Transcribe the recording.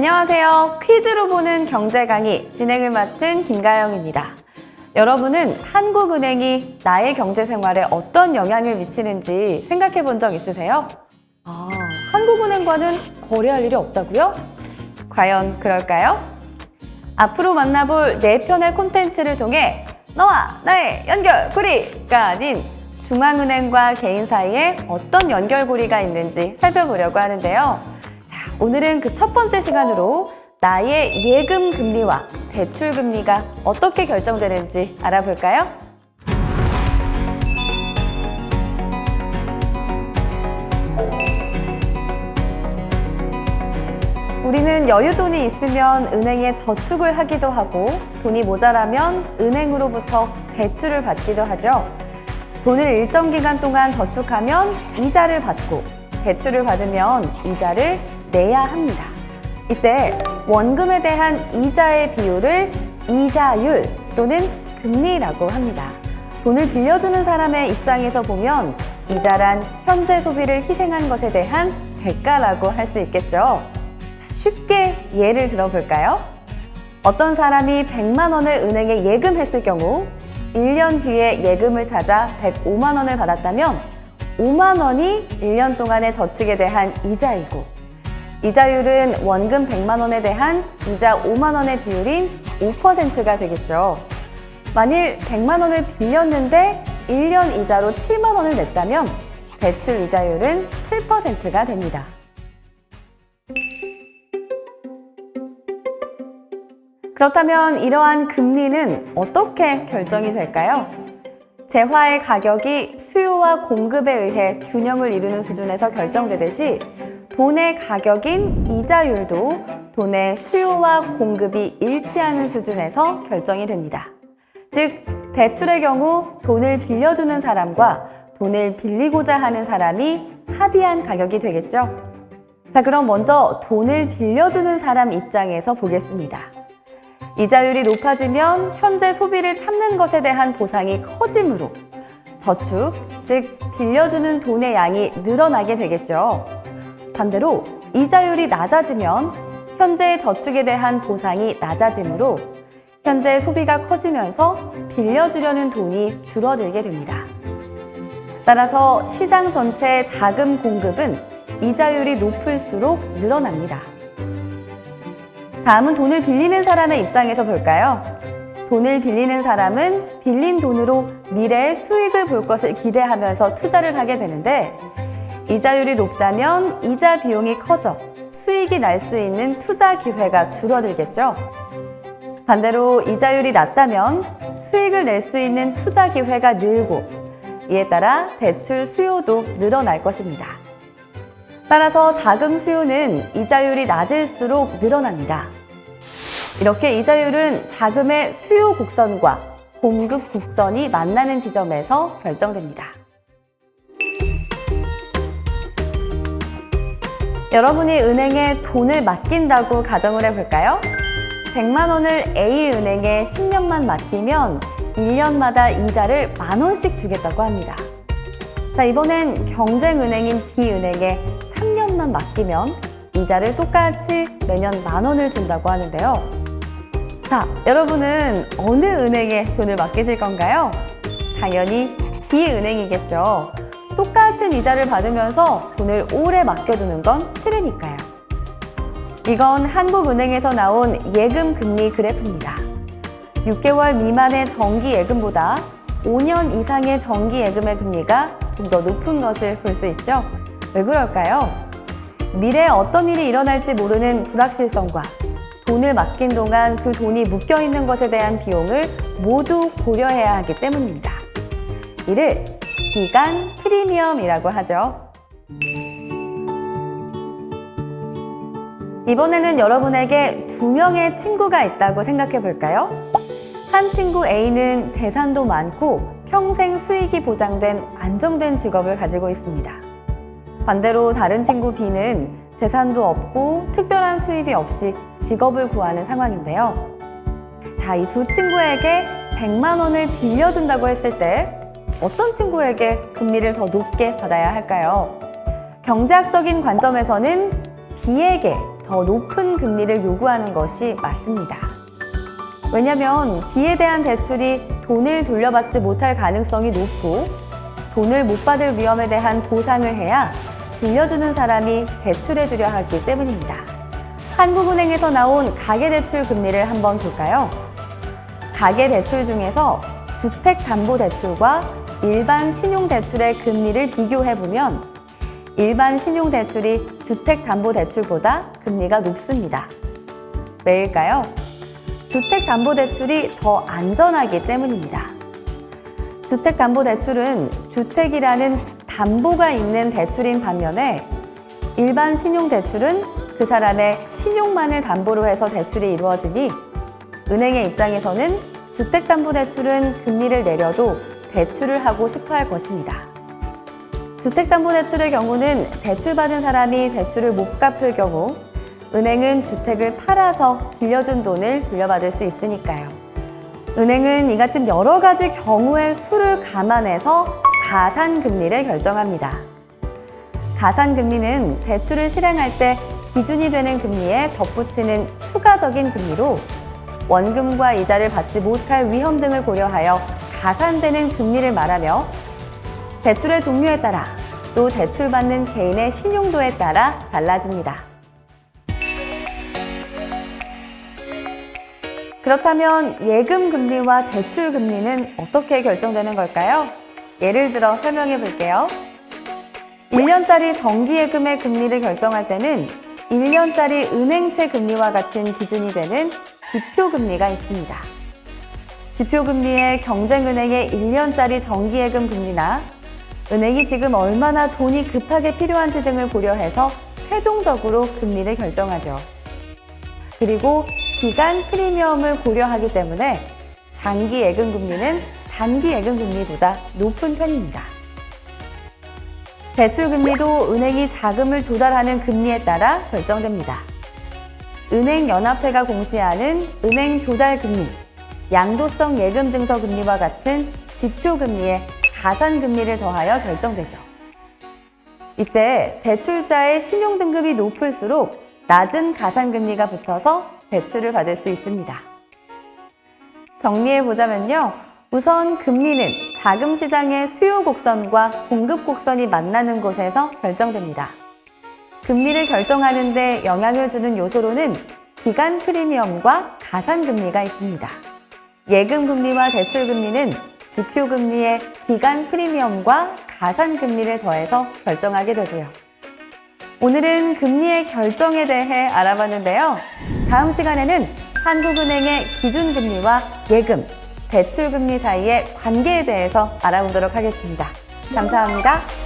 안녕하세요. 퀴즈로 보는 경제 강의 진행을 맡은 김가영입니다. 여러분은 한국은행이 나의 경제 생활에 어떤 영향을 미치는지 생각해 본 적 있으세요? 아, 한국은행과는 거래할 일이 없다고요? 과연 그럴까요? 앞으로 만나볼 네 편의 콘텐츠를 통해 너와 나의 연결고리가 아닌 중앙은행과 개인 사이에 어떤 연결고리가 있는지 살펴보려고 하는데요. 자, 오늘은 그 첫 번째 시간으로 나의 예금 금리와 대출 금리가 어떻게 결정되는지 알아볼까요? 우리는 여유돈이 있으면 은행에 저축을 하기도 하고 돈이 모자라면 은행으로부터 대출을 받기도 하죠. 돈을 일정 기간 동안 저축하면 이자를 받고 대출을 받으면 이자를 내야 합니다. 이때 원금에 대한 이자의 비율을 이자율 또는 금리라고 합니다. 돈을 빌려주는 사람의 입장에서 보면 이자란 현재 소비를 희생한 것에 대한 대가라고 할 수 있겠죠. 자, 쉽게 예를 들어볼까요? 어떤 사람이 100만 원을 은행에 예금했을 경우 1년 뒤에 예금을 찾아 105만 원을 받았다면 5만 원이 1년 동안의 저축에 대한 이자이고 이자율은 원금 100만 원에 대한 이자 5만 원의 비율인 5%가 되겠죠. 만일 100만 원을 빌렸는데 1년 이자로 7만 원을 냈다면 대출 이자율은 7%가 됩니다. 그렇다면 이러한 금리는 어떻게 결정이 될까요? 재화의 가격이 수요와 공급에 의해 균형을 이루는 수준에서 결정되듯이 돈의 가격인 이자율도 돈의 수요와 공급이 일치하는 수준에서 결정이 됩니다. 즉, 대출의 경우 돈을 빌려주는 사람과 돈을 빌리고자 하는 사람이 합의한 가격이 되겠죠. 자, 그럼 먼저 돈을 빌려주는 사람 입장에서 보겠습니다. 이자율이 높아지면 현재 소비를 참는 것에 대한 보상이 커지므로 저축, 즉 빌려주는 돈의 양이 늘어나게 되겠죠. 반대로 이자율이 낮아지면 현재의 저축에 대한 보상이 낮아지므로 현재 소비가 커지면서 빌려주려는 돈이 줄어들게 됩니다. 따라서 시장 전체의 자금 공급은 이자율이 높을수록 늘어납니다. 다음은 돈을 빌리는 사람의 입장에서 볼까요? 돈을 빌리는 사람은 빌린 돈으로 미래의 수익을 볼 것을 기대하면서 투자를 하게 되는데 이자율이 높다면 이자 비용이 커져 수익이 날 수 있는 투자 기회가 줄어들겠죠. 반대로 이자율이 낮다면 수익을 낼 수 있는 투자 기회가 늘고 이에 따라 대출 수요도 늘어날 것입니다. 따라서 자금 수요는 이자율이 낮을수록 늘어납니다. 이렇게 이자율은 자금의 수요 곡선과 공급 곡선이 만나는 지점에서 결정됩니다. 여러분이 은행에 돈을 맡긴다고 가정을 해볼까요? 100만 원을 A은행에 10년만 맡기면 1년마다 이자를 만 원씩 주겠다고 합니다. 자, 이번엔 경쟁은행인 B은행에 3년만 맡기면 이자를 똑같이 매년 만 원을 준다고 하는데요. 자, 여러분은 어느 은행에 돈을 맡기실 건가요? 당연히 B은행이겠죠. 똑같 은 이자를 받으면서 돈을 오래 맡겨두는 건 싫으니까요. 이건 한국은행에서 나온 예금 금리 그래프입니다. 6개월 미만의 정기 예금보다 5년 이상의 정기 예금의 금리가 좀 더 높은 것을 볼 수 있죠. 왜 그럴까요? 미래에 어떤 일이 일어날지 모르는 불확실성과 돈을 맡긴 동안 그 돈이 묶여 있는 것에 대한 비용을 모두 고려해야 하기 때문입니다. 이를 기간 프리미엄이라고 하죠. 이번에는 여러분에게 두 명의 친구가 있다고 생각해 볼까요? 한 친구 A는 재산도 많고 평생 수익이 보장된 안정된 직업을 가지고 있습니다. 반대로 다른 친구 B는 재산도 없고 특별한 수입이 없이 직업을 구하는 상황인데요. 자, 이 두 친구에게 100만 원을 빌려준다고 했을 때 어떤 친구에게 금리를 더 높게 받아야 할까요? 경제학적인 관점에서는 B에게 더 높은 금리를 요구하는 것이 맞습니다. 왜냐하면 B에 대한 대출이 돈을 돌려받지 못할 가능성이 높고 돈을 못 받을 위험에 대한 보상을 해야 빌려주는 사람이 대출해 주려 하기 때문입니다. 한국은행에서 나온 가계대출 금리를 한번 볼까요? 가계대출 중에서 주택담보대출과 일반 신용대출의 금리를 비교해보면 일반 신용대출이 주택담보대출보다 금리가 높습니다. 왜일까요? 주택담보대출이 더 안전하기 때문입니다. 주택담보대출은 주택이라는 담보가 있는 대출인 반면에 일반 신용대출은 그 사람의 신용만을 담보로 해서 대출이 이루어지니 은행의 입장에서는 주택담보대출은 금리를 내려도 대출을 하고 싶어 할 것입니다. 주택담보대출의 경우는 대출받은 사람이 대출을 못 갚을 경우 은행은 주택을 팔아서 빌려준 돈을 돌려받을 수 있으니까요. 은행은 이 같은 여러 가지 경우의 수를 감안해서 가산금리를 결정합니다. 가산금리는 대출을 실행할 때 기준이 되는 금리에 덧붙이는 추가적인 금리로 원금과 이자를 받지 못할 위험 등을 고려하여 가산되는 금리를 말하며 대출의 종류에 따라 또 대출받는 개인의 신용도에 따라 달라집니다. 그렇다면 예금 금리와 대출 금리는 어떻게 결정되는 걸까요? 예를 들어 설명해 볼게요. 1년짜리 정기예금의 금리를 결정할 때는 1년짜리 은행채 금리와 같은 기준이 되는 지표금리가 있습니다. 지표금리의 경쟁은행의 1년짜리 정기예금 금리나 은행이 지금 얼마나 돈이 급하게 필요한지 등을 고려해서 최종적으로 금리를 결정하죠. 그리고 기간 프리미엄을 고려하기 때문에 장기 예금 금리는 단기 예금 금리보다 높은 편입니다. 대출 금리도 은행이 자금을 조달하는 금리에 따라 결정됩니다. 은행연합회가 공시하는 은행 조달 금리, 양도성 예금 증서 금리와 같은 지표 금리에 가산 금리를 더하여 결정되죠. 이때 대출자의 신용 등급이 높을수록 낮은 가산 금리가 붙어서 대출을 받을 수 있습니다. 정리해 보자면요. 우선 금리는 자금 시장의 수요 곡선과 공급 곡선이 만나는 곳에서 결정됩니다. 금리를 결정하는데 영향을 주는 요소로는 기간 프리미엄과 가산 금리가 있습니다. 예금 금리와 대출 금리는 지표 금리의 기간 프리미엄과 가산 금리를 더해서 결정하게 되고요. 오늘은 금리의 결정에 대해 알아봤는데요. 다음 시간에는 한국은행의 기준 금리와 예금, 대출 금리 사이의 관계에 대해서 알아보도록 하겠습니다. 감사합니다.